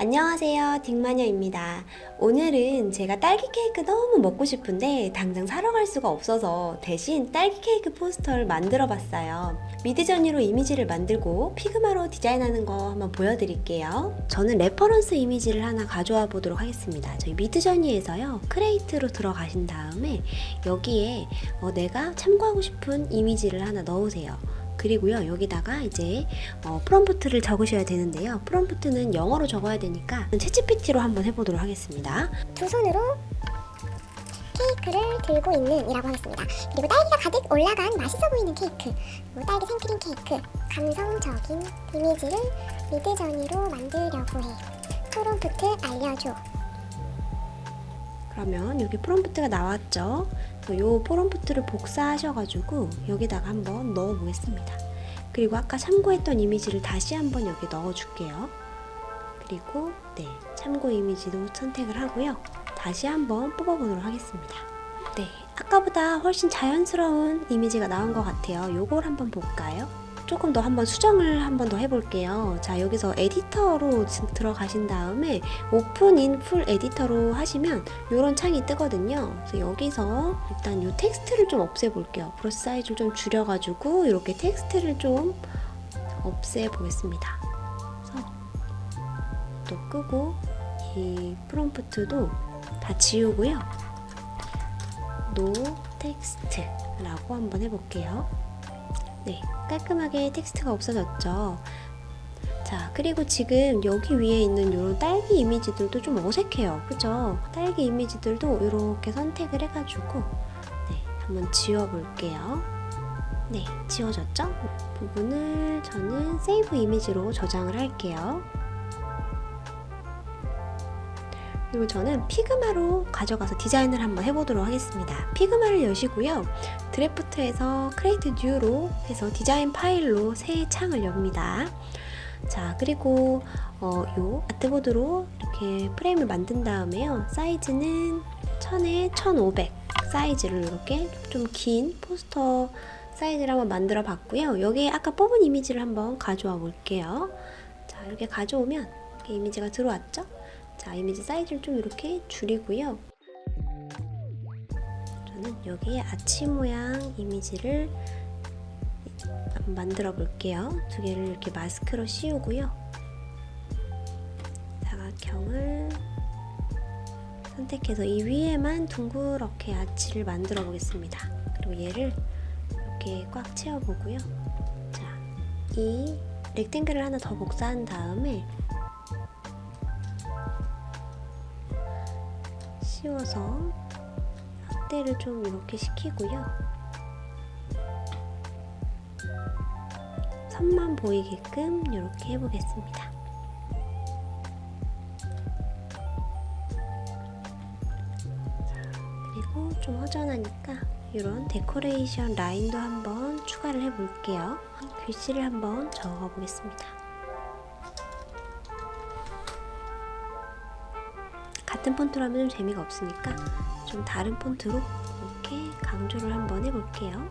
안녕하세요. 딩마녀입니다. 오늘은 제가 딸기 케이크 너무 먹고 싶은데 당장 사러 갈 수가 없어서 대신 딸기 케이크 포스터를 만들어 봤어요. 미드저니로 이미지를 만들고 피그마로 디자인하는 거 한번 보여드릴게요. 저는 레퍼런스 이미지를 하나 가져와 보도록 하겠습니다. 저희 미드저니에서요. 크레이트로 들어가신 다음에 여기에 어, 내가 참고하고 싶은 이미지를 하나 넣으세요. 그리고요 여기다가 이제 어, 프롬프트를 적으셔야 되는데요 프롬프트는 영어로 적어야 되니까 채찌PT로 한번 해보도록 하겠습니다 두 손으로 케이크를 들고 있는 이라고 하겠습니다. 그리고 딸기가 가득 올라간 맛있어 보이는 케이크, 그리고 딸기 생크림 케이크, 감성적인 이미지를 미드저니로 만들려고 해. 프롬프트 알려줘. 그러면 여기 프롬프트가 나왔죠 이 프롬프트를 복사하셔가지고 여기다가 한번 넣어 보겠습니다. 그리고 아까 참고했던 이미지를 다시 한번 여기 넣어 줄게요. 그리고 네 참고 이미지도 선택을 하고요. 다시 한번 뽑아 보도록 하겠습니다. 네 아까보다 훨씬 자연스러운 이미지가 나온 것 같아요. 요걸 한번 볼까요 조금 더 한번 수정을 한번 더 해볼게요 자 여기서 에디터로 지- 들어가신 다음에 오픈 인 풀 에디터로 하시면 이런 창이 뜨거든요. 그래서 여기서 일단 이 텍스트를 좀 없애볼게요. 브러쉬 사이즈를 좀 줄여가지고 이렇게 텍스트를 좀 없애보겠습니다. 그래서 또 끄고 이 프롬프트도 다 지우고요. 노 텍스트라고 한번 해볼게요. 네, 깔끔하게 텍스트가 없어졌죠. 자, 그리고 지금 여기 위에 있는 이런 딸기 이미지들도 좀 어색해요. 그죠? 딸기 이미지들도 이렇게 선택을 해가지고, 네, 한번 지워볼게요. 네, 지워졌죠? 부분을 저는 세이브 이미지로 저장을 할게요. 그리고 저는 피그마로 가져가서 디자인을 한번 해보도록 하겠습니다. 피그마를 여시고요. 드래프트에서 크레이트 뉴로 해서 디자인 파일로 새 창을 엽니다. 자, 그리고 어, 요 아트보드로 이렇게 프레임을 만든 다음에요. 사이즈는 1000에 1500 사이즈를 이렇게 좀 긴 포스터 사이즈를 한번 만들어 봤고요. 여기에 아까 뽑은 이미지를 한번 가져와 볼게요. 자, 이렇게 가져오면 이렇게 이미지가 들어왔죠? 자, 이미지 사이즈를 좀 이렇게 줄이고요. 저는 여기에 아치 모양 이미지를 만들어 볼게요. 두 개를 이렇게 마스크로 씌우고요. 사각형을 선택해서 이 위에만 둥그렇게 아치를 만들어 보겠습니다. 그리고 얘를 이렇게 꽉 채워보고요. 자, 이 렉탱글을 하나 더 복사한 다음에 씌워서 확대를 좀 이렇게 시키고요. 선만 보이게끔 이렇게 해보겠습니다. 자, 그리고 좀 허전하니까 이런 데코레이션 라인도 한번 추가를 해볼게요. 글씨를 한번 적어보겠습니다. 같은 폰트로 하면 좀 재미가 없으니까 좀 다른 폰트로 이렇게 강조를 한번 해볼게요.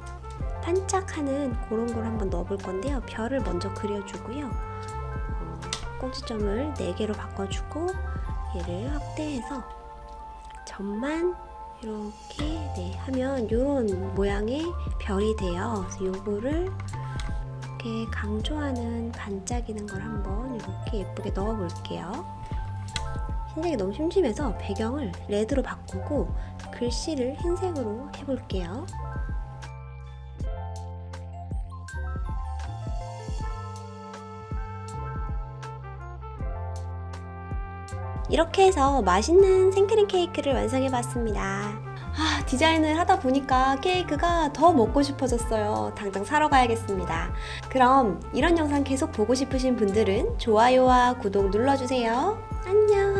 반짝하는 그런 걸 한번 넣어볼 건데요. 별을 먼저 그려주고요. 어, 꼭지점을 4개로 바꿔주고 얘를 확대해서 점만 이렇게 네, 하면 이런 모양의 별이 돼요. 요거를 이렇게 강조하는 반짝이는 걸 한번 이렇게 예쁘게 넣어볼게요. 흰색이 너무 심심해서 배경을 레드로 바꾸고 글씨를 흰색으로 해볼게요. 이렇게 해서 맛있는 생크림 케이크를 완성해봤습니다. 아, 디자인을 하다 보니까 케이크가 더 먹고 싶어졌어요. 당장 사러 가야겠습니다. 그럼 이런 영상 계속 보고 싶으신 분들은 좋아요와 구독 눌러주세요. 안녕!